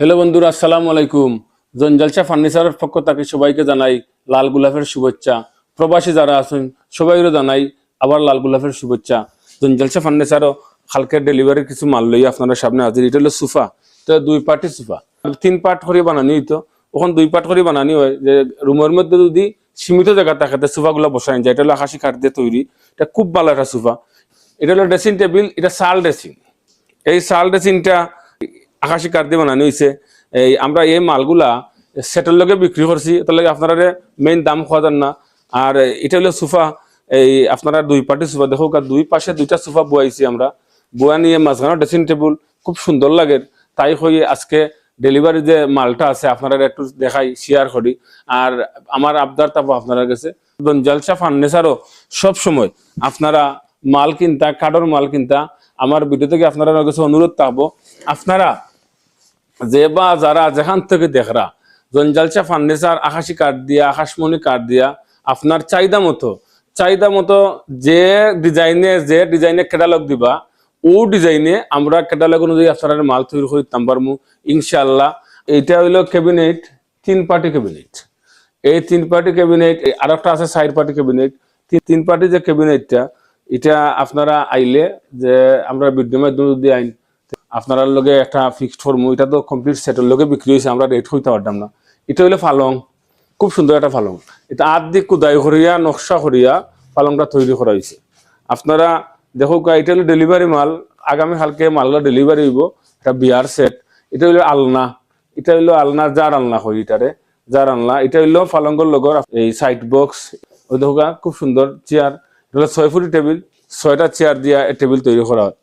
Hello বন্ধুরা, আসসালামু আলাইকুম। জঞ্জালশা ফার্নিচারের পক্ষ থেকে সবাইকে জানাই লাল গোলাপের শুভেচ্ছা। প্রবাসী যারা আছেন, সবাইরও জানাই আবার লাল গোলাপের শুভেচ্ছা। জঞ্জালশা ফার্নিচারও হালকের ডেলিভারির কিছু মাল লই আপনারা সামনে হাজির। এটা হলো সোফা তো দুই পার্টি সোফা। তিন পার্ট করে বানানি হইতো, ওখান দুই পার্ট করে বানানি হয়। যে রুমের মধ্যে যদি সীমিত জায়গা থাকে, তো সোফাগুলো বসায় যায়। এটা হলো আকাশি কাঠ দিয়ে তৈরি। এটা খুব ভালো একটা সোফা। এটা হলো ড্রেসিং টেবিল এটা শাল ড্রেসিং এই শাল ড্রেসিংটা আকাশি কাঠ দিয়ে বানানো হয়েছে এই আমরা এই মালগুলা সেটের লগে বিক্রি করছি তার লগে আপনারা মেইন দাম খাওয়া যান না। আর এটা হলো সোফা, এই আপনারা দুই পার্টি সোফা দেখো দুই পাশে দুইটা সোফা বয়াইছি আমরা। বয়া নিয়ে মাঝখানে ড্রেসিং টেবিল খুব সুন্দর লাগে। তাই হয়ে আজকে ডেলিভারি যে মালটা আছে আপনারা একটু দেখাই শেয়ার করি। আর আমার আবদার তাবো আপনারা কাছে জলসা ফার্নিচারও সব সময় আপনারা মাল কিনতা, কাঠর মাল কিনতা, আমার ভিডিও থেকে আপনারা কাছে অনুরোধ থাকব আপনারা যে বা যারা যেখান থেকে দেখরা জঞ্জালচা ফার্নিচার, আকাশি কাঠ দিয়া, আকাশমণি কাঠ দিয়া, আপনার চাহিদা মতো চাহিদা মতো যে ডিজাইনে যে ডিজাইনে ক্যাটালগ দিবা, ও ডিজাইনে আমরা ক্যাটালগ অনুযায়ী আপনারা মাল তৈরি করে দিতাম পারমু ইনশাল্লাহ এইটা হইল ক্যাবিনেট তিন পার্টি ক্যাবিনেট এই তিন পার্টি ক্যাবিনেট আর একটা আছে সাইড পার্টি ক্যাবিনেট তিন পার্টি যে ক্যাবিনেটটা এটা আপনারা আইলে যে আমরা বিদ্যুৎ মাধ্যমে যদি আইন আপনার লগে একটা ফিক্সড ফর্মু এটা তো কমপ্লিট সেটের লগে বিক্রি হয়েছে, আমরা রেট হইতে পারতাম না। এটা হইল ফালং খুব সুন্দর একটা ফালং এটা আট দিক কুদাই করিয়া, নকশা করিয়া পালংটা তৈরি করা হয়েছে। আপনারা দেখো এটা হলো ডেলিভারি মাল। আগামী কালকে মালগুলো ডেলিভারি হইব। এটা বিয়ার সেট এটা হইল আলনা। এটা হইল আলনা যার আলনা হয় এটারে? যার আলনা। এটা হইল পালঙ্গর লগর, এই সাইড বক্স ওই দেখো খুব সুন্দর চেয়ার এটা হলো ছয় ফুটি টেবিল ছয়টা চেয়ার দিয়া টেবিল তৈরি করা হয়।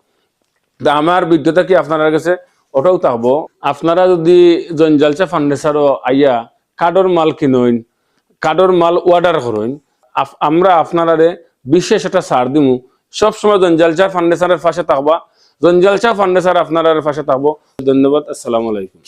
আমার বিদ্যতা কি আপনার কাছে ওটাও থাকব? আপনারা যদি জঞ্জালচা ফার্নিচারও আইয়া কাডর মাল কিনইন, কাডর মাল অর্ডার করইন আমরা আপনারারে বিশেষ একটা সার দিমু। সবসময় জঞ্জালচা ফার্নিচারের পাশে থাকবা। জঞ্জালচা ফার্নিচার আপনার পাশে থাকব। ধন্যবাদ, আসসালামু আলাইকুম।